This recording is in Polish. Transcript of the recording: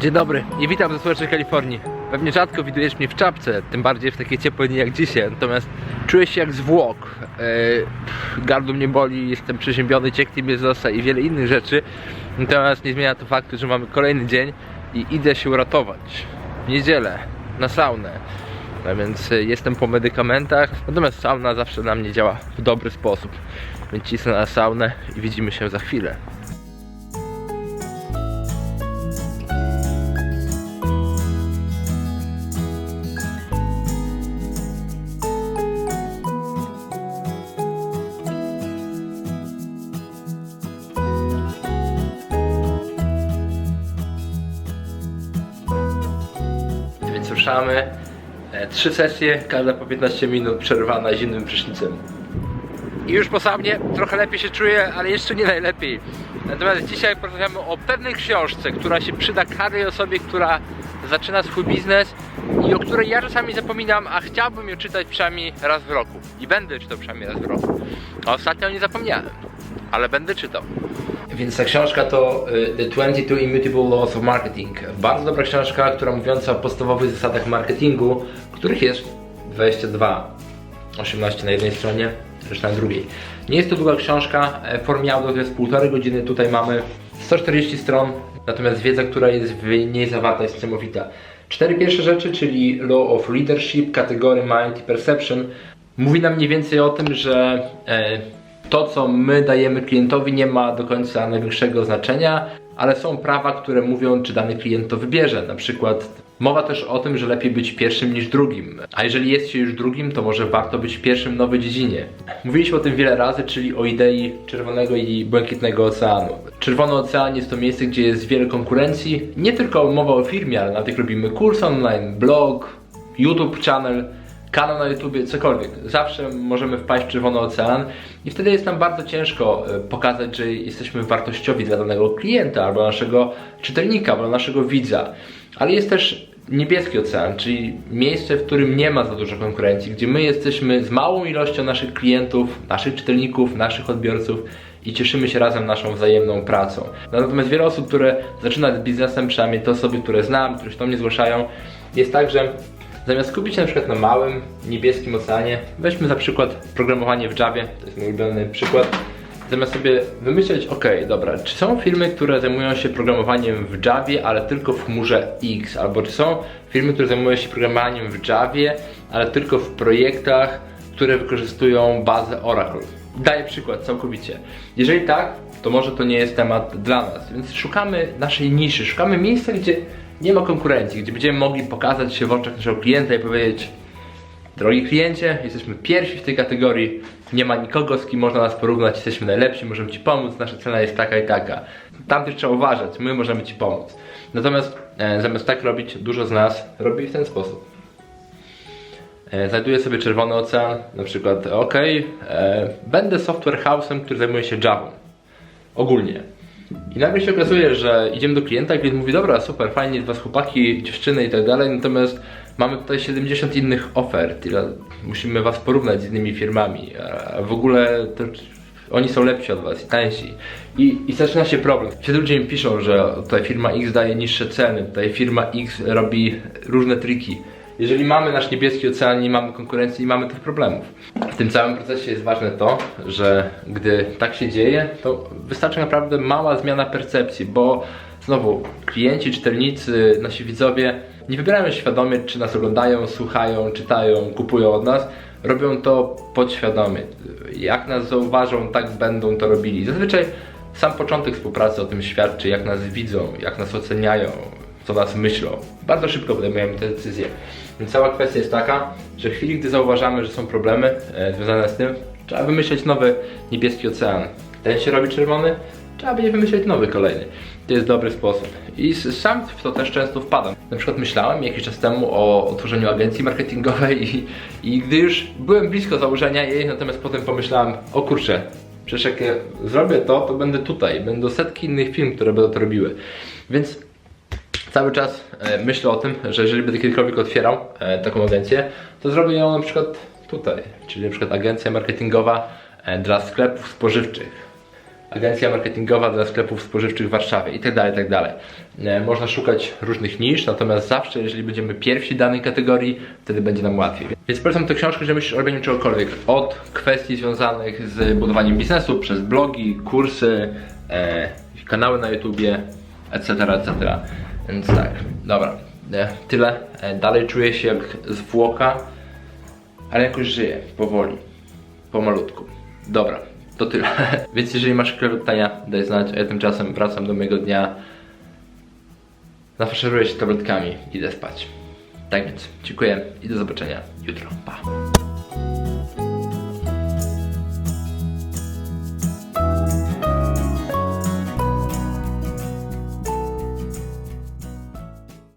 Dzień dobry i witam ze słonecznej Kalifornii. Pewnie rzadko widujesz mnie w czapce, tym bardziej w takie ciepłe dni jak dzisiaj, natomiast czuję się jak zwłok. Yy, gardło mnie boli, jestem przeziębiony, cieknie mnie z nosa i wiele innych rzeczy. Natomiast nie zmienia to faktu, że mamy kolejny dzień i idę się uratować. W niedzielę, na saunę. No więc y, jestem po medykamentach, natomiast sauna zawsze na mnie działa w dobry sposób. Więc cisnę na saunę i widzimy się za chwilę. Więc ruszamy. E, Trzy sesje, każda po 15 minut, przerwana zimnym prysznicem. I już po saunie trochę lepiej się czuję, ale jeszcze nie najlepiej. Natomiast dzisiaj porozmawiamy o pewnej książce, która się przyda każdej osobie, która zaczyna swój biznes i o której ja czasami zapominam, a chciałbym ją czytać przynajmniej raz w roku. I będę czytał przynajmniej raz w roku. A ostatnio nie zapomniałem, ale będę czytał. Więc ta książka to y, The 22 Immutable Laws of Marketing. Bardzo dobra książka, która mówiąca o podstawowych zasadach marketingu, których jest 22. 18 na jednej stronie, reszta na drugiej. Nie jest to długa książka, e, formie audio to jest półtorej godziny, tutaj mamy 140 stron, natomiast wiedza, która jest w niej zawarta jest niesamowita. Cztery pierwsze rzeczy, czyli Law of Leadership, kategorie Mind i Perception, mówi nam mniej więcej o tym, że e, to, co my dajemy klientowi, nie ma do końca największego znaczenia, ale są prawa, które mówią, czy dany klient to wybierze. Na przykład mowa też o tym, że lepiej być pierwszym niż drugim. A jeżeli jest się już drugim, to może warto być pierwszym w nowej dziedzinie. Mówiliśmy o tym wiele razy, czyli o idei czerwonego i błękitnego oceanu. Czerwony ocean jest to miejsce, gdzie jest wiele konkurencji. Nie tylko mowa o firmie, ale na tych robimy kurs online, blog, YouTube channel kanał na YouTubie, cokolwiek. Zawsze możemy wpaść w czerwony ocean i wtedy jest nam bardzo ciężko e, pokazać, że jesteśmy wartościowi dla danego klienta, albo naszego czytelnika, albo naszego widza. Ale jest też niebieski ocean, czyli miejsce, w którym nie ma za dużo konkurencji, gdzie my jesteśmy z małą ilością naszych klientów, naszych czytelników, naszych odbiorców i cieszymy się razem naszą wzajemną pracą. Natomiast wiele osób, które zaczyna z biznesem, przynajmniej te osoby, które znam, które się do mnie zgłaszają, jest tak, że Zamiast skupić się na przykład na małym, niebieskim oceanie, weźmy za przykład programowanie w Javie, to jest mój ulubiony przykład. Zamiast sobie wymyśleć, ok, dobra, czy są firmy, które zajmują się programowaniem w Javie, ale tylko w chmurze X, albo czy są firmy, które zajmują się programowaniem w Javie, ale tylko w projektach, które wykorzystują bazę Oracle. Daję przykład całkowicie. Jeżeli tak, to może to nie jest temat dla nas, więc szukamy naszej niszy, szukamy miejsca, gdzie nie ma konkurencji, gdzie będziemy mogli pokazać się w oczach naszego klienta i powiedzieć Drogi kliencie, jesteśmy pierwsi w tej kategorii, nie ma nikogo z kim można nas porównać, jesteśmy najlepsi, możemy Ci pomóc, nasza cena jest taka i taka. Tam też trzeba uważać, my możemy Ci pomóc. Natomiast e, zamiast tak robić, dużo z nas robi w ten sposób. E, znajduję sobie czerwony ocean, na przykład ok, e, będę software house'em, który zajmuje się Java. Ogólnie. I nagle się okazuje, że idziemy do klienta, klient mówi, dobra, super, fajnie, was chłopaki, dziewczyny i tak dalej, natomiast mamy tutaj 70 innych ofert, musimy was porównać z innymi firmami, a w ogóle to oni są lepsi od was i tańsi. I, I zaczyna się problem. Wtedy ludzie mi piszą, że tutaj firma X daje niższe ceny, tutaj firma X robi różne triki. Jeżeli mamy nasz niebieski ocean, nie mamy konkurencji, nie mamy tych problemów. W tym całym procesie jest ważne to, że gdy tak się dzieje, to wystarczy naprawdę mała zmiana percepcji, bo znowu klienci, czytelnicy, nasi widzowie nie wybierają świadomie, czy nas oglądają, słuchają, czytają, kupują od nas. Robią to podświadomie. Jak nas zauważą, tak będą to robili. Zazwyczaj sam początek współpracy o tym świadczy, jak nas widzą, jak nas oceniają, co nas myślą. Bardzo szybko podejmujemy te decyzje. Więc cała kwestia jest taka, że w chwili, gdy zauważamy, że są problemy e, związane z tym, trzeba wymyśleć nowy niebieski ocean. Ten się robi czerwony, trzeba będzie wymyśleć nowy kolejny. To jest dobry sposób. I sam w to też często wpadam. Na przykład myślałem jakiś czas temu o otworzeniu agencji marketingowej i, i gdy już byłem blisko założenia jej, natomiast potem pomyślałem, o kurczę, przecież jak ja zrobię to, to będę tutaj. Będą setki innych firm, które będą to robiły. Więc cały czas e, myślę o tym, że jeżeli będę kiedykolwiek otwierał e, taką agencję, to zrobię ją na przykład tutaj, czyli na przykład agencja marketingowa e, dla sklepów spożywczych. agencja marketingowa dla sklepów spożywczych w Warszawie itd., itd. E, Można szukać różnych nisz, natomiast zawsze, jeżeli będziemy pierwsi danej kategorii, wtedy będzie nam łatwiej. Więc polecam tę książkę, że myślisz o robieniu czegokolwiek. Od kwestii związanych z budowaniem biznesu, przez blogi, kursy, kanały na YouTubie, etc., etc. Więc tak, dobra, e, tyle. E, dalej czuję się jak zwłoka, ale jakoś żyję, powoli, pomalutku. Dobra, to tyle. Więc jeżeli masz jakieś pytania, daj znać, a ja tymczasem wracam do mojego dnia. Nafaszeruję się tabletkami, idę spać. Tak więc, dziękuję i do zobaczenia jutro. Pa!